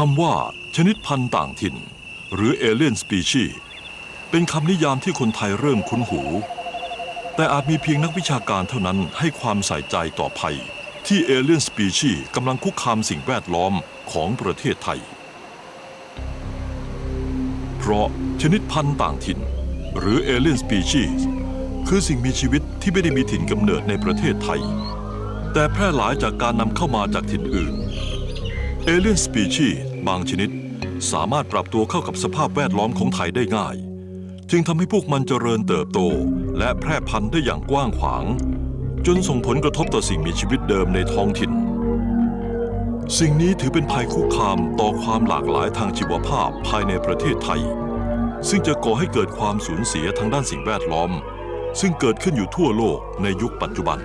คำว่าชนิดพันธุ์ต่างถิ่น หรือ Alien Species เป็นคำนิยามที่คนไทยเริ่มคุ้นหู แต่อาจมีเพียงนักวิชาการเท่านั้นให้ความใส่ใจต่อภัย ที่ Alien Species กำลังคุกคามสิ่งแวดล้อมของประเทศไทย เพราะชนิดพันธุ์ต่างถิ่น หรือ Alien Species คือสิ่งมีชีวิตที่ไม่ได้มีถิ่นกำเนิดในประเทศไทย แต่แพร่หลายจากการนำเข้ามาจากถิ่นอื่น เอเลียนสปีชีส์บางชนิด สามารถปรับตัวเข้ากับสภาพแวดล้อมของไทยได้ง่าย จึงทำให้พวกมันเจริญเติบโต และแพร่พันธุ์ได้อย่างกว้างขวาง จนส่งผลกระทบต่อสิ่งมีชีวิตเดิมในท้องถิ่น สิ่งนี้ถือเป็นภัยคุกคามต่อความหลากหลายทางชีวภาพภายในประเทศไทย ซึ่งจะก่อให้เกิดความสูญเสียทางด้านสิ่งแวดล้อม ซึ่งเกิดขึ้นอยู่ทั่วโลกในยุคปัจจุบัน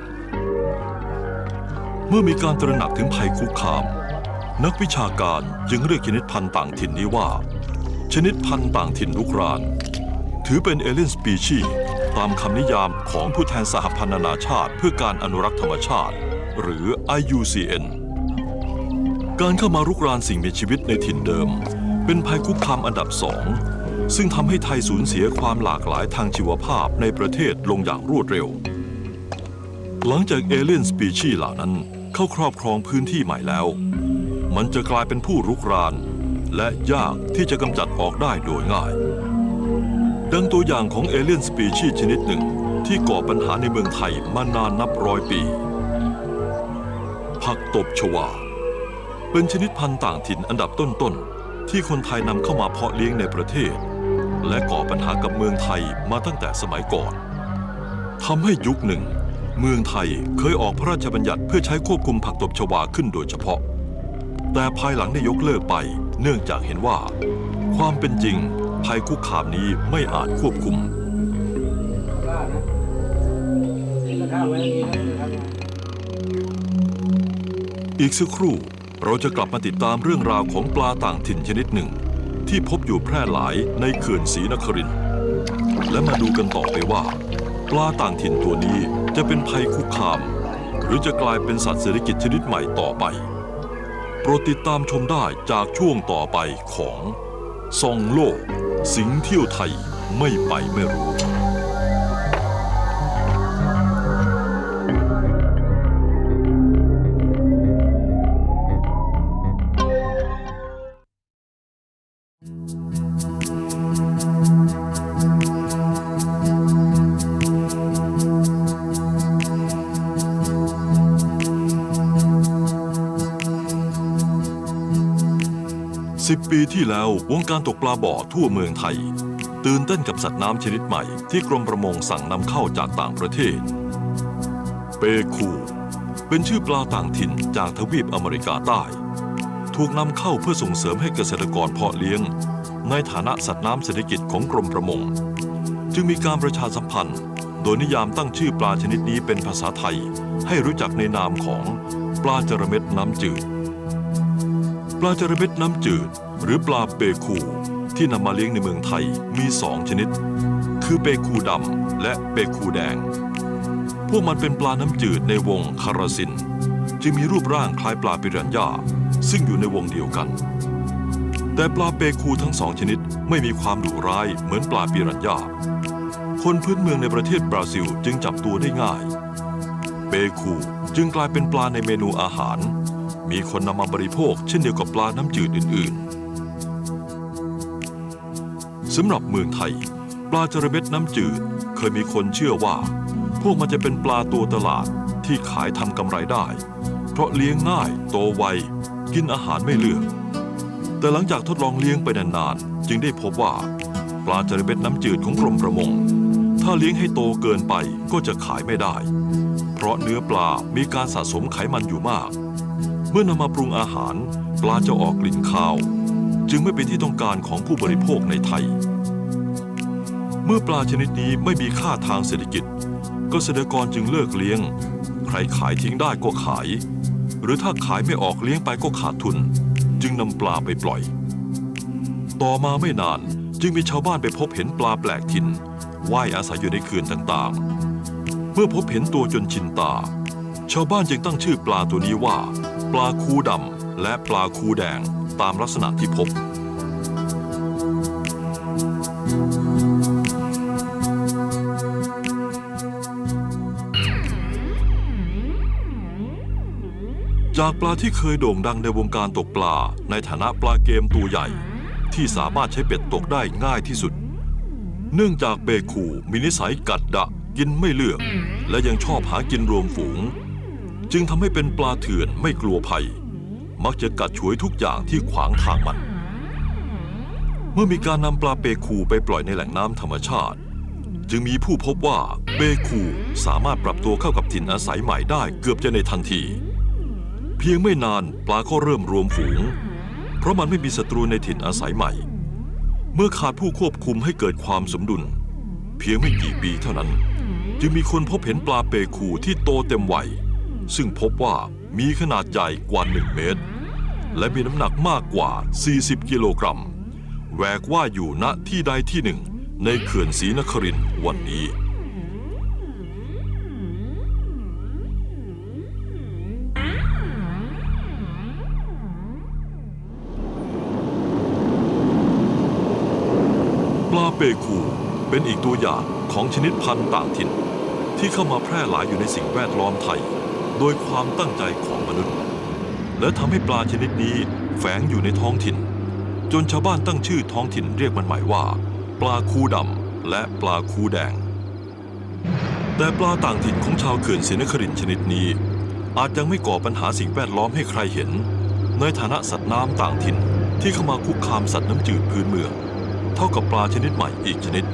เมื่อมีการตระหนักถึงภัยคุกคาม นักวิชาการจึงเรียกชนิดพันธุ์ต่างถิ่นนี้ว่า ชนิดพันธุ์ต่างถิ่นลุกราน ถือเป็นเอเลียนสปีชีตามคำนิยามของผู้แทนสหพันธ์นานาชาติเพื่อการอนุรักษ์ธรรมชาติ หรือ IUCN การเข้ามารุกรานสิ่งมีชีวิตในถิ่นเดิม เป็นภัยคุกคามอันดับสองซึ่งทำให้ไทยสูญเสียความหลากหลายทางชีวภาพในประเทศลงอย่างรวดเร็ว หลังจากเอเลียนสปีชีเหล่านั้นเข้าครอบครองพื้นที่ใหม่แล้ว มันจะกลายเป็นผู้รุกราน และยากที่จะกำจัดออกได้โดยง่าย ดังตัวอย่างของเอเลียนสปีชีชนิดหนึ่งที่ก่อปัญหาในเมืองไทยมานานนับร้อยปี ผักตบชวา เป็นชนิดพันธุ์ต่างถิ่นอันดับต้นๆ ที่คนไทยนำเข้ามาเพาะเลี้ยงในประเทศ และก่อปัญหากับเมืองไทยมาตั้งแต่สมัยก่อนทำให้ยุคหนึ่ง เมืองไทยเคยออกพระราชบัญญัติเพื่อใช้ควบคุมผักตบชวาขึ้นโดยเฉพาะ แต่ภายหลังได้ยกเลิกไป เนื่องจากเห็นว่า ความเป็นจริงภัยคุกคามนี้ไม่อาจควบคุมกล้านะนี่ก็ท่าไว้อย่างนี้นะอีกสักครู่เราจะกลับมาติดตามเรื่องราวของปลาต่างถิ่นชนิดหนึ่ง ที่พบอยู่แพร่หลายในเขื่อนศรีนครินทร์และมาดูกันต่อไปว่า ปลาต่างถิ่นตัวนี้จะเป็นภัยคุกคาม หรือจะกลายเป็นสัตว์เศรษฐกิจชนิดใหม่ต่อไป โปรดติดตามชมได้จากช่วงต่อไปของส่องโลก สิงเที่ยวไทยไม่ไปไม่รู้ สิบปีที่แล้ววงการตกปลาบ่อทั่วเมืองไทย ตื่นเต้นกับสัตว์น้ำชนิดใหม่ที่กรมประมงสั่งนำเข้าจากต่างประเทศ เปคู เป็นชื่อปลาต่างถิ่นจากทวีปอเมริกาใต้ ถูกนำเข้าเพื่อส่งเสริมให้เกษตรกรเพาะเลี้ยง ในฐานะสัตว์น้ำเศรษฐกิจของกรมประมง จึงมีการประชาสัมพันธ์ โดยนิยามตั้งชื่อปลาชนิดนี้เป็นภาษาไทย ให้รู้จักในนามของปลาจระเม็ดน้ำจืด ปลาจระเม็ดน้ำจืด หรือปลาเปคูที่นำมาเลี้ยงในเมืองไทยมีสองชนิด คือเปคูดำและเปคูแดง พวกมันเป็นปลาน้ำจืดในวงคาราซิน จึงมีรูปร่างคล้ายปลาปิรันย่าซึ่งอยู่ในวงเดียวกัน แต่ปลาเปคูทั้งสองชนิดไม่มีความดุร้ายเหมือนปลาปิรันย่าคนพื้นเมืองในประเทศบราซิลจึงจับตัวได้ง่าย เปคูจึงกลายเป็นปลาในเมนูอาหาร มีคนนำมาบริโภคเช่นเดียวกับปลาน้ำจืดอื่นๆสำหรับเมืองไทย ปลาจระเม็ดน้ำจืดเคยมีคนเชื่อว่า พวกมันจะเป็นปลาตัวตลาดที่ขายทำกำไรได้ เพราะเลี้ยงง่ายโตไว กินอาหารไม่เลือก แต่หลังจากทดลองเลี้ยงไปนานๆ จึงได้พบว่า ปลาจระเม็ดน้ำจืดของกรมประมง ถ้าเลี้ยงให้โตเกินไปก็จะขายไม่ได้ เพราะเนื้อปลามีการสะสมไขมันอยู่มาก เมื่อนำมาปรุงอาหาร ปลาจะออกกลิ่นคาว จึงไม่เป็นที่ต้องการของผู้บริโภคในไทย เมื่อปลาชนิดนี้ไม่มีค่าทางเศรษฐกิจ เกษตรกรจึงเลิกเลี้ยง ใครขายทิ้งได้ก็ขาย หรือถ้าขายไม่ออกเลี้ยงไปก็ขาดทุน จึงนำปลาไปปล่อย ต่อมาไม่นานจึงมีชาวบ้านไปพบเห็นปลาแปลกถิ่นว่ายอาศัยอยู่ในเขื่อนต่างๆ เมื่อพบเห็นตัวจนชินตา ชาวบ้านจึงตั้งชื่อปลาตัวนี้ว่า ปลาคูดำและปลาคูแดงตามลักษณะที่พบ จากปลาที่เคยโด่งดังในวงการตกปลาในฐานะปลาเกมตัวใหญ่ ที่สามารถใช้เบ็ดตกได้ง่ายที่สุด เนื่องจากเบคูมีนิสัยกัดดะกินไม่เลือก และยังชอบหากินรวมฝูง จึงทำให้เป็นปลาเถื่อนไม่กลัวภัย มักจะกัดฉวยทุกอย่างที่ขวางทางมัน เมื่อมีการนำปลาเปคูไปปล่อยในแหล่งน้ำธรรมชาติ จึงมีผู้พบว่าเปคูสามารถปรับตัวเข้ากับถิ่นอาศัยใหม่ได้เกือบจะในทันที เพียงไม่นานปลาก็เริ่มรวมฝูง เพราะมันไม่มีศัตรูในถิ่นอาศัยใหม่ เมื่อขาดผู้ควบคุมให้เกิดความสมดุล เพียงไม่กี่ปีเท่านั้น จึงมีคนพบเห็นปลาเปคูที่โตเต็มวัย ซึ่งพบว่ามีขนาดใหญ่กว่า 1 เมตร และมีน้ำหนักมากกว่า 40 กิโลกรัมแหวกว่าอยู่ณที่ใดที่หนึ่ง ในเขื่อนศรีนครินทร์วันนี้ ปลาเปคูเป็นอีกตัวอย่างของชนิดพันธุ์ต่างถิ่น ที่เข้ามาแพร่หลายอยู่ในสิ่งแวดล้อมไทย โดยความตั้งใจของมนุษย์ และทำให้ปลาชนิดนี้แฝงอยู่ในท้องถิ่น จนชาวบ้านตั้งชื่อท้องถิ่นเรียกมันหมายว่า ปลาคูดำและปลาคูแดง แต่ปลาต่างถิ่นของชาวเขื่อนศรีนครินชนิดนี้ อาจยังไม่ก่อปัญหาสิ่งแวดล้อมให้ใครเห็น ในฐานะสัตว์น้ำต่างถิ่นที่เข้ามาคุกคามสัตว์น้ำจืดพื้นเมือง เท่ากับปลาชนิดใหม่อีกชนิด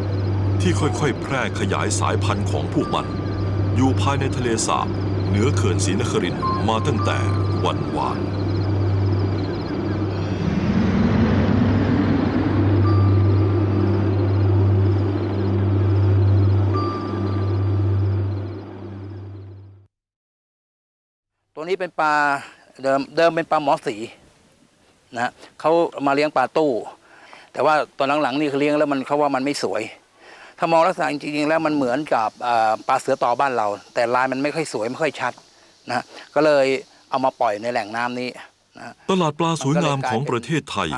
ที่ค่อยๆ แพร่ขยายสายพันธุ์ของพวกมัน อยู่ภายในทะเลสาบ เหนือเขื่อนศรีนครินมาตั้งแต่วันวานตัวนี้เป็นปลาเดิมเดิมเป็นปลาหมอสีนะฮะเขามาเลี้ยงปลาตู้ แต่ว่าตอนหลังๆนี่เขาเลี้ยงแล้วมันเขาว่ามันไม่สวย ถ้ามองลักษณะจริงๆแล้วมันเหมือนกับปลาเสือต่อบ้านเรา แต่ลายมันไม่ค่อยสวยไม่ค่อยชัดนะก็เลยเอามาปล่อยในแหล่งน้ำนี้นะตลาดปลาสวยงามของประเทศไทย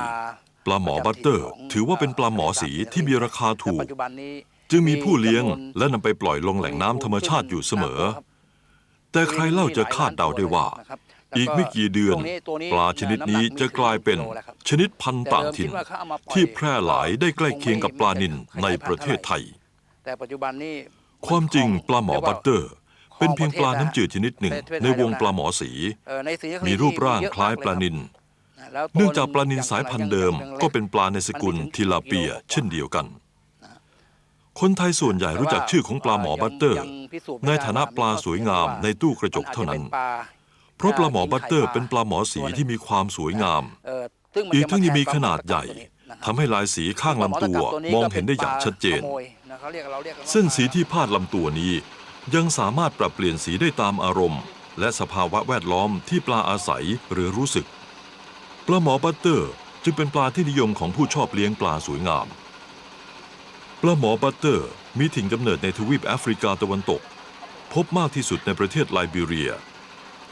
ปลาหมอบัตเตอร์ ถือว่าเป็นปลาหมอสีที่มีราคาถูก จึงมีผู้เลี้ยงและนำไปปล่อยลงแหล่งน้ำธรรมชาติอยู่เสมอ แต่ใครเล่าจะคาดเดาได้ว่า อีกไม่กี่เดือน ปลาชนิดนี้จะกลายเป็นชนิดพันธุ์ต่างถิ่น ที่แพร่หลายได้ใกล้เคียงกับปลานิลในประเทศไทย แต่ปัจจุบันนี้ความจริงปลาหมอบัตเตอร์ เป็นเพียงปลาน้ำจืดชนิดหนึ่ง ในวงปลาหมอสีเอ่อในศรีนครินทมีรูปร่างคล้ายปลานิลแล้วตัวเนื่องจากปลานิลสายพันธุ์เดิมยังก็เป็นปลาในสกุลทิลาเปีย เช่นเดียวกัน คนไทยส่วนใหญ่รู้จักชื่อของปลาหมอบัตเตอร์ยังพิสูจน์ในไม่ได้ฐานะปลาสวยงามในตู้กระจกเท่านั้น เพราะปลาหมอบัตเตอร์เป็นปลาหมอสีที่มีความสวยงามอีกทั้งยังมีขนาดใหญ่ทำให้ลายสีข้างลำตัวมองเห็นได้อย่างชัดเจน เส้นสีที่พาดลำตัวนี้ ยังสามารถปรับเปลี่ยนสีได้ตามอารมณ์ และสภาวะแวดล้อมที่ปลาอาศัยหรือรู้สึก ปลาหมอบัตเตอร์จึงเป็นปลาที่นิยมของผู้ชอบเลี้ยงปลาสวยงาม ปลาหมอบัตเตอร์มีถิ่นกำเนิดในทวีปแอฟริกาตะวันตก พบมากที่สุดในประเทศไลบีเรีย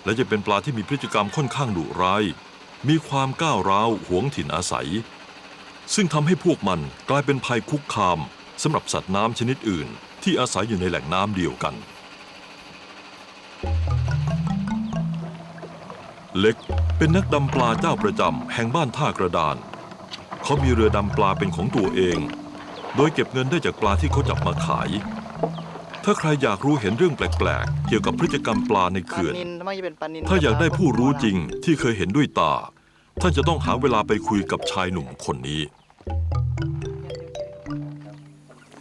และจะเป็นปลาที่มีพฤติกรรมค่อนข้างดุร้าย มีความก้าวร้าวหวงถิ่นอาศัย ซึ่งทำให้พวกมันกลายเป็นภัยคุกคามสำหรับสัตว์น้ำชนิดอื่น ที่อาศัยอยู่ในแหล่งน้ำเดียวกัน เล็กเป็นนักดำปลาเจ้าประจำแห่งบ้านท่ากระดาน เขามีเรือดำปลาเป็นของตัวเอง โดยเก็บเงินได้จากปลาที่เขาจับมาขาย ถ้าใครอยากรู้เห็นเรื่องแปลกๆ เกี่ยวกับพฤติกรรมปลาในปลาเขื่อน นินไม่จะเป็นปลานินถ้าอยากได้ผู้รู้จริงที่เคยเห็นด้วยตา ท่านจะต้องหาเวลาไปคุยกับชายหนุ่มคนนี้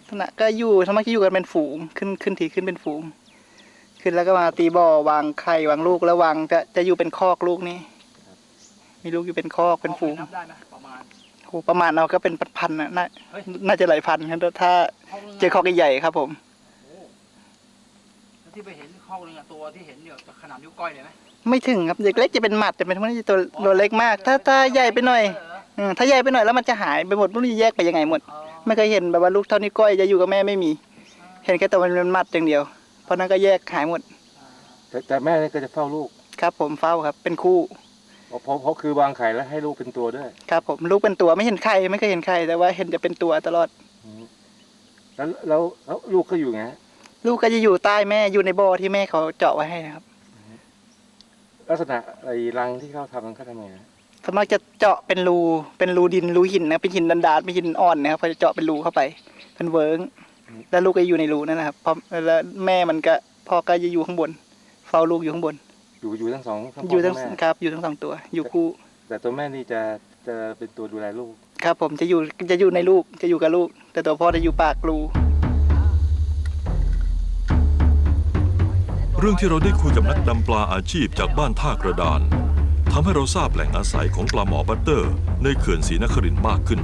ขณะก็อยู่สมัครอยู่กันเป็นฝูงขึ้นขึ้นทีขึ้นเป็นฝูง ขึ้นแล้วก็มาตีบ่อวางไข่วางลูกแล้ววางจะจะอยู่เป็นคอกลูกนี่มีลูกอยู่เป็นคอกเป็นฝูงนับได้ไหมประมาณโหประมาณเราก็เป็นพันๆนะน่าเฮ้ย น่าจะหลายพันครับถ้าเจอคอกใหญ่ๆครับผม ที่ไปเห็นข้อนึงอะตัวที่เห็นเนี่ยขนาดนิ้วก้อยเลยไหมไม่ถึงครับเด็กเล็กจะเป็นหมัดแต่เป็นพวกนี้จะตัวตัวเล็กมาก ถ้าถ้าใหญ่ไปหน่อยอืมถ้าใหญ่ไปหน่อยแล้วมันจะหายไปหมดพวกนี้แยกไปยังไงหมด ไม่เคยเห็นแบบว่าลูกเท่านี้วก้อยจะอยู่กับแม่ไม่มี เห็นแค่แต่มันเป็นมัดอย่างเดียว เพราะนั้นก็แยกหายหมดแต่แต่แม่นี่ก็จะเฝ้าลูกครับ ผมเฝ้าครับเป็นคู่อเพราะเพราะคือวางไข่แล้วให้ลูกเป็นตัวด้วยครับ ผมลูกเป็นตัวไม่เห็นไข่ไม่เคยเห็นไข่แต่ว่าเห็นจะเป็นตัวตลอด แล้วแล้วแล้วลูกก็อยู่ไงฮะ ลูกก็จะอยู่ใต้แม่อยู่ในบ่อที่แม่เขาเจาะไว้ให้นะครับ ลักษณะไอ้รังที่เขาทำมันเขาทำไงฮะส่วนมากจะเจาะเป็นรูเป็นรูดินรูหินนะเป็นหินดันดานเป็นหินอ่อนนะครับเขาจะเจาะเป็นรูเข้าไปเป็นเวิร์งแล้วลูกก็อยู่ในรูนั่นนะครับเพราะแล้วแม่มันก็พ่อก็จะอยู่ข้างบน เฝ้าลูกอยู่ข้างบน อยู่อยู่ทั้งสองทั้งพ่อยู่ทั้งแม่ครับ อยู่ทั้งสองตัว อยู่คู่แต่ตัวแม่นี่จะจะเป็นตัวดูแลลูก ครับ ผมจะอยู่จะอยู่ในลูกจะอยู่กับลูก แต่ตัวพ่อจะอยู่ปากรู เรื่องที่เราได้คุยกับนักดำปลาอาชีพจากบ้านท่ากระดานทำให้เราทราบแหล่งอาศัยของปลาหมอบัตเตอร์ ในเขื่อนศรีนครินทร์มากขึ้น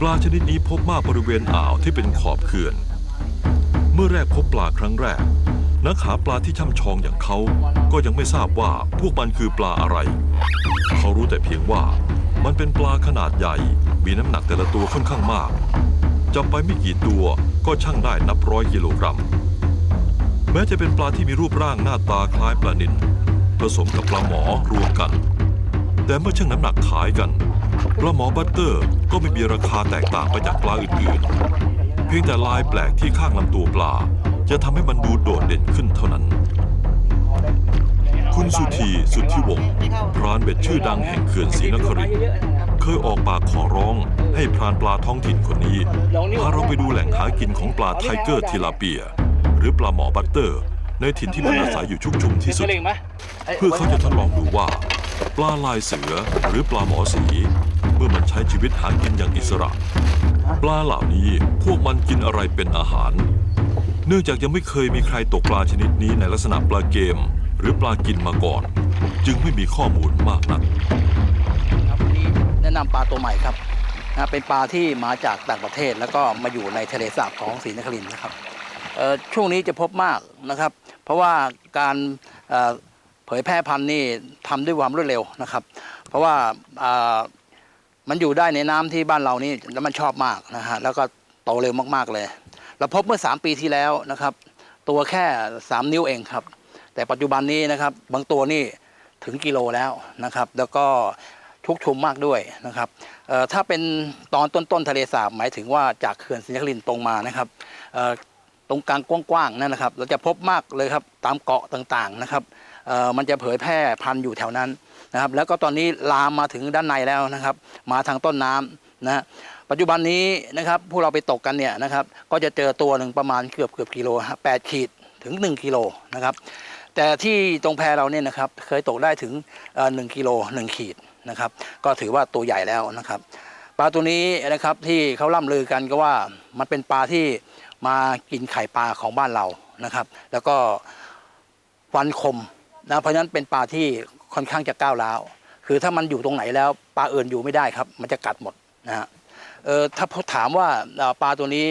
ปลาชนิดนี้พบมากบริเวณอ่าวที่เป็นขอบเขื่อน เมื่อแรกพบปลาครั้งแรก นักหาปลาที่ช่ำชองอย่างเขาก็ยังไม่ทราบว่าพวกมันคือปลาอะไร เขารู้แต่เพียงว่ามันเป็นปลาขนาดใหญ่ มีน้ำหนักแต่ละตัวค่อนข้างมากจับไปไม่กี่ตัวก็ช่างได้นับร้อยกิโลกรัม แม้จะเป็นปลาที่มีรูปร่างหน้าตาคล้ายปลานิลผสมกับปลาหมอรวมกัน แต่เมื่อชั่งน้ำหนักขายกันปลาหมอบัตเตอร์ก็ไม่มีราคาแตกต่างไปจากปลาอื่นๆ เพียงแต่ลายแปลกที่ข้างลำตัวปลา จะทำให้มันดูโดดเด่นขึ้นเท่านั้น คุณสุธีสุทธิวงศ์พรานเบ็ดชื่อดังแห่งเขื่อนศรีนครินทร์เคยออกปากขอร้องให้พรานปลาท้องถิ่นคนนี้พาเราไปดูแหล่งหากินของปลาไทเกอร์ทิลาเปีย หรือปลาหมอบัตเตอร์ ในถิ่นที่มันอาศัยอยู่ชุกชุมที่สุด เพื่อเขาจะทดลองดูว่า ปลาลายเสือหรือปลาหมอสี เมื่อมันใช้ชีวิตหากินอย่างอิสระ ปลาเหล่านี้พวกมันกินอะไรเป็นอาหาร เนื่องจากยังไม่เคยมีใครตกปลาชนิดนี้ในลักษณะปลาเกม หรือปลากินมาก่อน จึงไม่มีข้อมูลมากนักครับวันนี้แนะนำปลาตัวใหม่ครับนะเป็นปลาที่มาจากต่างประเทศแล้วก็มาอยู่ในทะเลสาบของศรีนครินทร์นะครับ ช่วงนี้จะพบมากนะครับ เพราะว่าการเผยแพร่พันธุ์นี่ทำด้วยความรวดเร็วนะครับ เพราะว่ามันอยู่ได้ในน้ำที่บ้านเรานี่แล้วมันชอบมากนะฮะแล้วก็โตเร็วมากๆเลย เราพบเมื่อ 3 ปีที่แล้วนะครับ ตัวแค่ 3 นิ้วเองครับ แต่ปัจจุบันนี้นะครับบางตัวนี่ถึงกิโลแล้วนะครับ แล้วก็ชุกชุมมากด้วยนะครับถ้าเป็นตอนต้นๆทะเลสาบหมายถึงว่าจากเขื่อนศรีนครินต์ตรงมานะครับ รงกลางกว้างๆนั่นนะครับ เราจะพบมากเลยครับตามเกาะต่างๆนะครับมันจะเผยแพร่พันธุ์อยู่แถวนั้นนะครับ แล้วก็ตอนนี้ลามมาถึงด้านในแล้วนะครับ มาทางต้นน้ำนะปัจจุบันนี้นะครับพวกเราไปตกกันเนี่ยนะครับ ก็จะเจอตัวหนึ่งประมาณเกือบเกือบกิโลฮะแปดขีดถึง 1 กิโลนะครับ แต่ที่ตรงแพเราเนี่ยนะครับเคยตกได้ถึงเอ่อหนึ่งกิโลหนึ่งขีดนะครับ ก็ถือว่าตัวใหญ่แล้วนะครับ ปลาตัวนี้นะครับที่เขาล่ำลือกันก็ว่ามันเป็นปลาที่ มากินไข่ปลาของบ้านเรานะครับ แล้วก็ฟันคมนะเพราะฉะนั้นเป็นปลาที่ค่อนข้างจะก้าวร้าวคือถ้ามันอยู่ตรงไหนแล้วปลาอื่นอยู่ไม่ได้ครับ มันจะกัดหมดนะฮะเออถ้าถามว่าปลาตัวนี้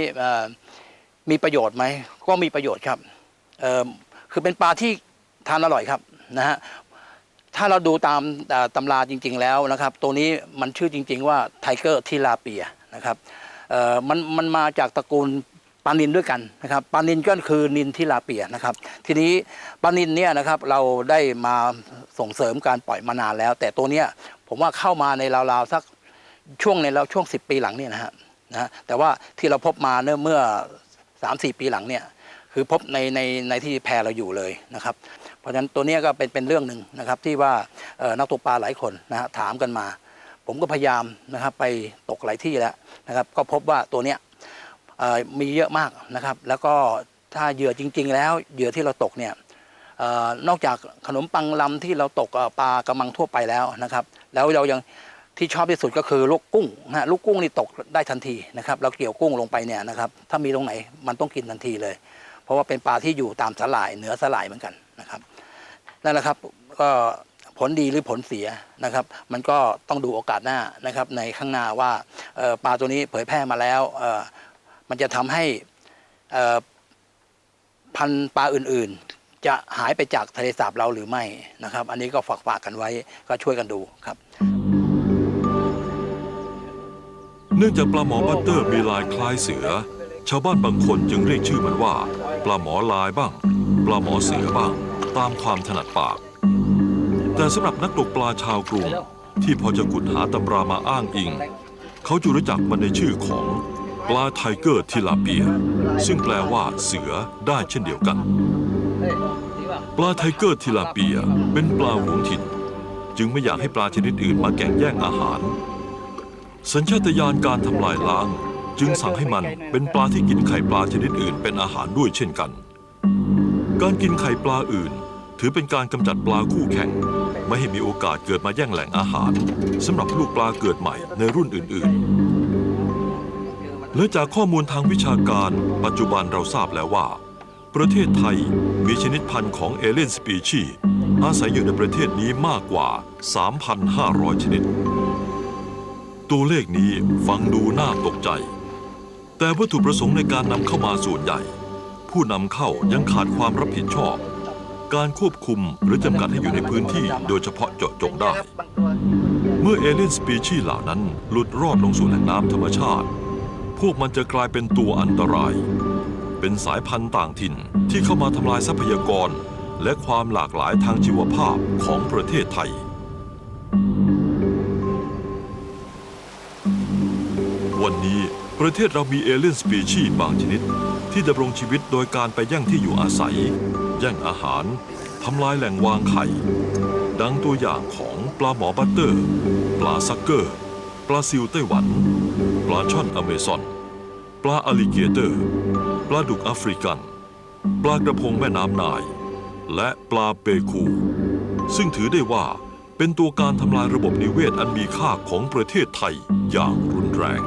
มีประโยชน์ไหมก็มีประโยชน์ครับเออคือเป็นปลาที่ทานอร่อยครับนะฮะถ้าเราดูตามตำราจริง ๆแล้วนะครับ ตัวนี้มันชื่อจริง ๆ ว่าไทเกอร์ทิลาเปียนะครับเออมันมันมาจากตระกูล ปลานินด้วยกันนะครับปลานินก็คือนินทิลาเปียนะครับ ทีนี้ปลานินเนี่ยนะครับเราได้มาส่งเสริมการปล่อยมานานแล้ว แต่ตัวเนี้ยผมว่าเข้ามาในราวๆสักช่วงในเราช่วง 10 ปีหลังเนี่ยนะฮะนะแต่ว่าที่เราพบมาเนื่อเมื่อ 3-4 ปีหลังเนี่ยคือพบในในในที่แพรเราอยู่เลยนะครับ เพราะฉะนั้นตัวเนี้ยก็เป็นเป็นเรื่องหนึ่งนะครับที่ว่านักตกปลาหลายคนนะฮะถามกันมา ผมก็พยายามนะครับไปตกหลายที่แล้วนะครับ ก็พบว่าตัวเนี้ย มีเยอะมากนะครับ แล้วก็ถ้าเหยื่อจริง ๆ แล้วเหยื่อที่เราตกเนี่ยอนอกจากขนมปังลำที่เราตกปลากระมังทั่วไปแล้วนะครับ แล้วเรายังที่ชอบที่สุดก็คือลูกกุ้งนะลูกกุ้งนี่ตกได้ทันทีนะครับ เราเกี่ยวกุ้งลงไปเนี่ยนะครับ ถ้ามีตรงไหนมันต้องกินทันทีเลย เพราะว่าเป็นปลาที่อยู่ตามสลายเหนือสลายเหมือนกันนะครับนั่นแหละครับก็ผลดีหรือผลเสียนะครับ มันก็ต้องดูโอกาสหน้านะครับ ในข้างหน้าว่าปลาตัวนี้เผยแพร่มาแล้ว มันจะทำให้พันธุ์ปลาอื่นๆ จะหายไปจากทะเลสาบเราหรือไม่นะครับ อันนี้ก็ฝากฝากกันไว้ก็ช่วยกันดูครับ เนื่องจากปลาหมอบัตเตอร์มีลายคล้ายเสือ ชาวบ้านบางคนจึงเรียกชื่อมันว่า ปลาหมอลายบ้าง ปลาหมอเสือบ้าง ตามความถนัดปาก แต่สำหรับนักตกปลาชาวกรุง ที่พอจะขุดหาตำรามาอ้างอิง เขาจะรู้จักมันในชื่อของ ปลาไทเกอร์ทิลาเปีย ซึ่งแปลว่าเสือได้เช่นเดียวกัน ปลาไทเกอร์ทิลาเปียเป็นปลาหวงถิ่น จึงไม่อยากให้ปลาชนิดอื่นมาแข่งแย่งอาหาร สัญชาตญาณการทำลายล้าง จึงสั่งให้มันเป็นปลาที่กินไข่ปลาชนิดอื่นเป็นอาหารด้วยเช่นกัน การกินไข่ปลาอื่น ถือเป็นการกำจัดปลาคู่แข่งไม่ให้มีโอกาสเกิดมาแย่งแหล่งอาหารสำหรับลูกปลาเกิดใหม่ในรุ่นอื่น และจากข้อมูลทางวิชาการ ปัจจุบันเราทราบแล้วว่า ประเทศไทยมีชนิดพันธุ์ของเอเลียนสปีชีอาศัยอยู่ในประเทศนี้มากกว่า 3,500 ชนิด ตัวเลขนี้ฟังดูน่าตกใจ แต่วัตถุประสงค์ในการนำเข้ามาส่วนใหญ่ ผู้นำเข้ายังขาดความรับผิดชอบ การควบคุมหรือจำกัดให้อยู่ในพื้นที่โดยเฉพาะเจาะจงได้ เมื่อเอเลียนสปีชีเหล่านั้นหลุดรอดลงสู่แหล่งน้ำธรรมชาติ พวกมันจะกลายเป็นตัวอันตราย เป็นสายพันธุ์ต่างถิ่นที่เข้ามาทำลายทรัพยากร และความหลากหลายทางชีวภาพของประเทศไทย วันนี้ประเทศเรามีเอเลียนสปีชีบางชนิด ที่ดำรงชีวิตโดยการไปแย่งที่อยู่อาศัย แย่งอาหารทำลายแหล่งวางไข่ ดังตัวอย่างของปลาหมอบัตเตอร์ ปลาซักเกอร์ ปลาซิวไต้หวัน ลาช่อนอเมซอน ปลาอลิเกเตอร์ ปลาดุกแอฟริกัน ปลากระพงแม่น้ำนาย และปลาเปคู ซึ่งถือได้ว่าเป็นตัวการทำลายระบบนิเวศอันมีค่าของประเทศไทยอย่างรุนแรง